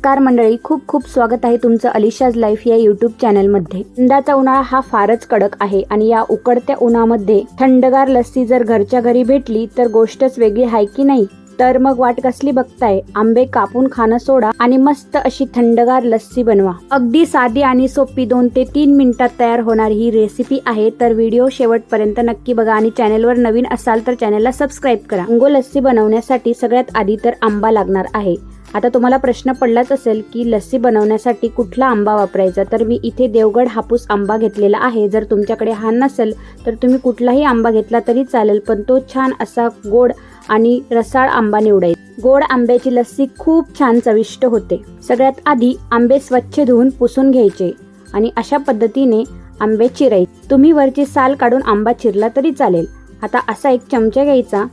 नमस्कार मंडळी खूप खूप स्वागत आहे तुमचं अलिशाज लाईफ या युट्यूब चॅनलमध्ये. यंदाचा उन्हाळा हा फारच कडक आहे आणि या उकडत्या उन्हामध्ये थंडगार लस्सी जर घरच्या घरी भेटली तर गोष्टच वेगळी आहे की नाही? तर मग वाट कसली बघताय? आंबे कापून खाणं सोडा आणि मस्त अशी थंडगार लस्सी बनवा. अगदी साधी आणि सोपी दोन ते तीन मिनिटात तयार होणारी ही रेसिपी आहे तर व्हिडिओ शेवटपर्यंत नक्की बघा आणि चॅनलवर नवीन असाल तर चॅनलला सबस्क्राईब करा. अंगो लस्सी बनवण्यासाठी सगळ्यात आधी तर आंबा लागणार आहे. आता तुम्हाला प्रश्न पडलाच असेल की लस्सी बनवण्यासाठी कुठला आंबा वापरायचा? तर मी इथे देवगड हापूस आंबा घेतलेला आहे. जर तुमच्याकडे हा नसेल तर तुम्ही कुठलाही आंबा घेतला तरी चालेल पण तो छान असा गोड आणि रसाळ आंबा निवडायचा. गोड आंब्याची लस्सी खूप छान चविष्ट होते. सगळ्यात आधी आंबे स्वच्छ धुवून पुसून घ्यायचे आणि अशा पद्धतीने आंबे चिरायचे. तुम्ही वरची साल काढून आंबा चिरला तरी चालेल. आता असा एक चमचा घ्यायचा.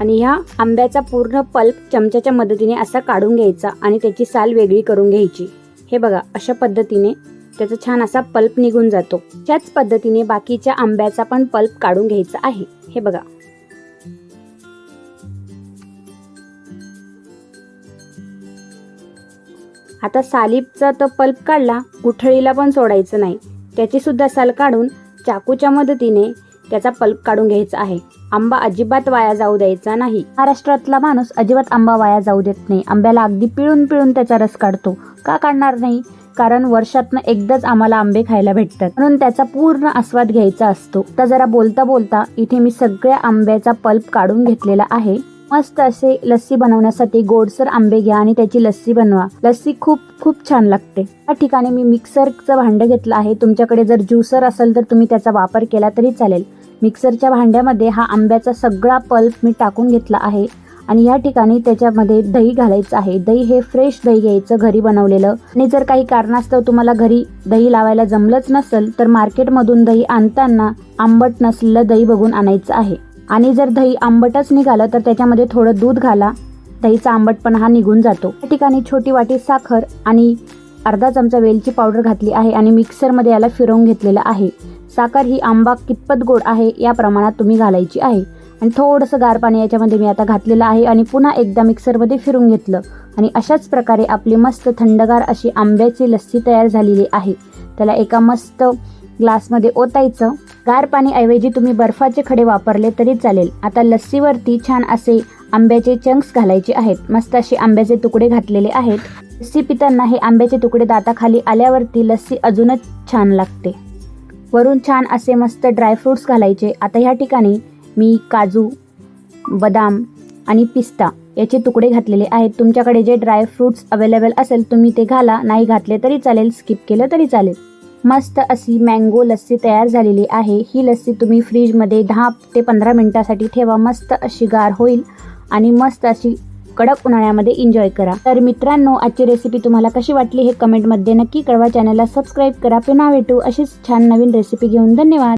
आणि ह्या आंब्याचा पूर्ण पल्प चमच्याच्या मदतीने असा काढून घ्यायचा आणि त्याची साल वेगळी करून घ्यायची. हे बघा अशा पद्धतीने त्याचा छान असा पल्प निघून जातो. त्याच पद्धतीने बाकीच्या आंब्याचा पण पल्प काढून घ्यायचा आहे. हे बघा. आता सालीपचा तर पल्प काढला गुठळीला पण सोडायचं नाही. त्याची सुद्धा साल काढून चाकूच्या मदतीने त्याचा पल्प काढून घ्यायचा आहे. आंबा अजिबात वाया जाऊ द्यायचा नाही. महाराष्ट्रातला माणूस अजिबात आंबा वाया जाऊ देत नाही. आंब्याला अगदी पिळून पिळून त्याचा रस काढतो. का काढणार नाही? कारण वर्षातनं एकदाच आम्हाला आंबे खायला भेटतात. म्हणून त्याचा पूर्ण आस्वाद घ्यायचा असतो. तर जरा बोलता बोलता इथे मी सगळ्या आंब्याचा पल्प काढून घेतलेला आहे. मस्त असे लस्सी बनवण्यासाठी गोडसर आंबे घ्या आणि त्याची लस्सी बनवा. लस्सी खूप खूप छान लागते. या ठिकाणी मी मिक्सरचं भांडं घेतलं आहे. तुमच्याकडे जर ज्युसर असेल तर तुम्ही त्याचा वापर केला तरी चालेल. मिक्सरच्या भांड्यामध्ये हा आंब्याचा सगळा पल्प मी टाकून घेतला आहे. आणि या ठिकाणी त्याच्यामध्ये दही घालायचं आहे. दही हे फ्रेश दही घ्यायचं घरी बनवलेलं. आणि जर काही कारणास्तव तुम्हाला घरी दही लावायला जमलंच नसेल तर मार्केटमधून दही आणताना आंबट नसलेलं दही बघून आणायचं आहे. आणि जर दही आंबटच निघालं तर त्याच्यामध्ये थोडं दूध घाला. दहीचा आंबटपणा हा निघून जातो. या ठिकाणी छोटी वाटी साखर आणि अर्धा चमचा वेलची पावडर घातली आहे आणि मिक्सरमध्ये याला फिरवून घेतलेलं आहे. साखर ही आंबा कितपत गोड आहे या प्रमाणात तुम्ही घालायची आहे. आणि थोडंसं गार पाणी याच्यामध्ये मी आता घातलेलं आहे आणि पुन्हा एकदा मिक्सरमध्ये फिरून घेतलं. आणि अशाच प्रकारे आपली मस्त थंडगार अशी आंब्याची लस्सी तयार झालेली आहे. त्याला एका मस्त ग्लासमध्ये ओतायचं. गार पाणीऐवजी तुम्ही बर्फाचे खडे वापरले तरी चालेल. आता लस्सीवरती छान असे आंब्याचे चंक्स घालायचे आहेत. मस्त असे आंब्याचे तुकडे घातलेले आहेत. लस्सी पिताना हे आंब्याचे तुकडे दाताखाली आल्यावरती लस्सी अजूनच छान लागते. वरून छान असे मस्त ड्रायफ्रूट्स घालायचे. आता ह्या ठिकाणी मी काजू बदाम आणि पिस्ता याचे तुकडे घातलेले आहेत. तुमच्याकडे जे ड्रायफ्रूट्स अवेलेबल असेल तुम्ही ते घाला. नाही घातले तरी चालेल स्किप केलं तरी चालेल. मस्त अशी मँगो लस्सी तयार झालेली आहे. ही लस्सी तुम्ही फ्रीजमध्ये दहा ते पंधरा मिनटासाठी ठेवा. मस्त अशी गार होईल आणि मस्त अशी कडक उन्हाळ्यामध्ये एन्जॉय करा. तर मित्रांनो आजची रेसिपी तुम्हाला कशी वाटली हे कमेंटमध्ये नक्की कळवा. चॅनलला सबस्क्राईब करा. पुन्हा भेटू अशीच छान नवीन रेसिपी घेऊन. धन्यवाद.